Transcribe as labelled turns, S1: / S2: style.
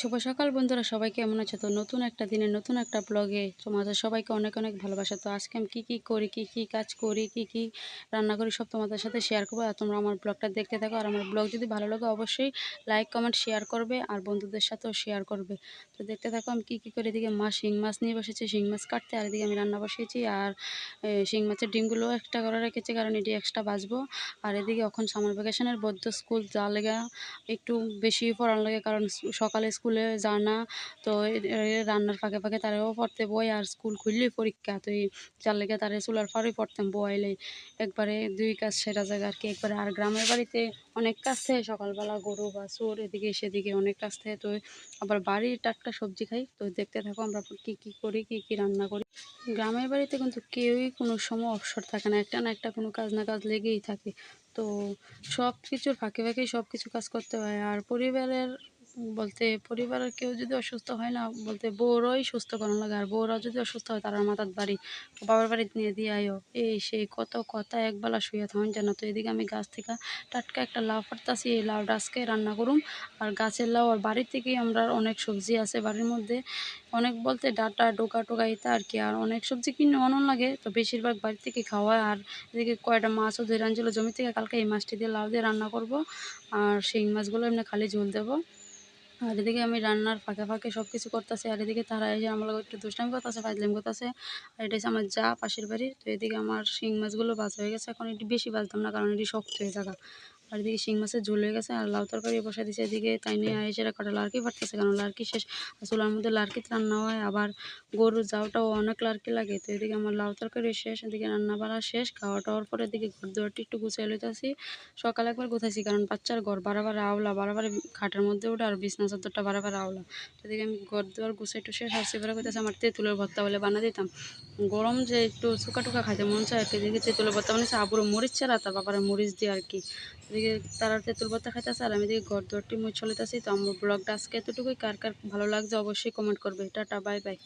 S1: শুভ সকাল বন্ধুরা, সবাই কেমন আছে? তো নতুন একটা দিনে নতুন একটা ব্লগে তোমাদের সবাইকে অনেক অনেক ভালোবাসা। তো আজকে আমি কী কী করি, কী কী কাজ করি, কী কী রান্না করি সব তোমাদের সাথে শেয়ার করব। আর তোমরা আমার ব্লগটা দেখতে থাকো। আর আমার ব্লগ যদি ভালো লাগে অবশ্যই লাইক কমেন্ট শেয়ার করবে আর বন্ধুদের সাথেও শেয়ার করবে। তো দেখতে থাকো আমি কী কী করে, এদিকে মাছ শিং মাছ নিয়ে বসেছি, শিং মাছ কাটতে। আর এদিকে আমি রান্না বসিয়েছি। আর শিং মাছের ডিমগুলো একটা করে রেখেছি, কারণ এটি এক্সট্রা বাজবো আর এদিকে এখন সামার ভ্যাকেশনের বদ্ধ স্কুল যা লেগে একটু বেশি পড়ান লাগে, কারণ সকালে স্কুলে যায় না, তো রান্নার ফাঁকে ফাঁকে তারাও পড়তে বই আর স্কুল খুললেই পরীক্ষা তো যার লেগে তারা চুলার পরেই পড়তাম বইলেই একবারে দুই কাজ সেরা জায়গা আর কি, একবারে আর গ্রামের বাড়িতে অনেক কাজ থাকে, সকালবেলা গরু বা চোর এদিকে সেদিকে অনেক কাজ থাকে, তো আবার বাড়ির টাটকা সবজি খাই, তো দেখতে থাকো আমরা কী কী করি, কী কী রান্না করি। গ্রামের বাড়িতে কিন্তু কেউই কোনো সময় অবসর থাকে না, একটা না একটা কোনো কাজ না কাজ লেগেই থাকে, তো সব কিছুর ফাঁকে ফাঁকেই সব কিছু কাজ করতে হয়, আর পরিবারের বলতে পরিবারের কেউ যদি অসুস্থ হয় না, বলতে বউরাই সুস্থ করানো লাগে। আর বউরা যদি অসুস্থ হয়, তার মাথার বাড়ি, বাবার বাড়িতে নিয়ে দিয়ে আয়ো। এই সেই কত কথা একবেলা শুয়ে থাকুন যেন। তো এদিকে আমি গাছ থেকে টাটকা একটা লাউ পারতাছি এই লাউ ডাসকে রান্না করুম। আর গাছের লাউ, আর বাড়ির থেকেই আমরা অনেক সবজি আছে বাড়ির মধ্যে। অনেক বলতে ডাটা, ডোকা, টোকা ইতা আর কি। আর অনেক সবজি কিনে অনন লাগে। তো বেশিরভাগ বাড়ি থেকে খাওয়া আর এদিকে কয়টা মাছও ধরে আনছিল, জমি থেকে কালকে এই মাছটি দিয়ে লাউ দিয়ে রান্না করব। আর শিং মাছগুলো এমনি খালি ঝোল দেবো। আর এদিকে আমি রান্নার ফাঁকে ফাঁকে সব কিছু করতেছি, আর এদিকে তারা এসে আমার লগে একটু দুষ্টামি করতেছে, ফাইজলাম করতেছে, আর এটা হচ্ছে আমার যা পাশের বাড়ি তো এদিকে আমার শিং মাছগুলো বাজ হয়ে গেছে, এখন এটি বেশি বাজতাম না, কারণ এটি শক্ত হয়ে থাকা। আর এদিকে শিং মাছের ঝোল হয়ে গেছে আর লাউ তরকারি বসে দিয়েছে এদিকে তাই নিয়ে এসে কটা লার্কি ফাটতেছে কারণ লার্কি শেষ। চুলার মধ্যে লার্কি রান্না হয়, আবার গরুর জাউটাও অনেক লার্কি লাগে। তো এদিকে আমার লাউ তরকারি শেষ, এদিকে রান্না বাড়া শেষ খাওয়া টাওয়ার পরে এদিকে ঘর দুয়ারটি একটু গুছিয়ে লইতেছি। সকালে একবার গুছাইছি, কারণ বাচ্চার ঘর বারবার আওলা, বারবার খাটের মধ্যে ওঠে আর বিছনা চাদরটা বারবার আওলা। তো এদিকে আমি ঘর দুয়ার গুছাই টুসে সারছি বেড়া করতেছে আমার তেঁতুলের ভর্তা বলে বানা দিতাম। গরম যে একটু শুকা টুকা খাইতে মন চায়, তো এদিকে তেঁতুলের ভর্তা বানিয়েছে, আবুরো মরিচ ছাড়া তার বাবারে মরিচ দিয়ে আর কি। এদিকে তারা তেঁতুল ভর্তা খাইতেছে আর আমি এদিকে ঘর দরটি মুছ চলিতেছি। তো আমার ব্লগটা আজকে এতটুকুই। কার কার ভালো লাগছে অবশ্যই কমেন্ট করবে। Tata, bye bye.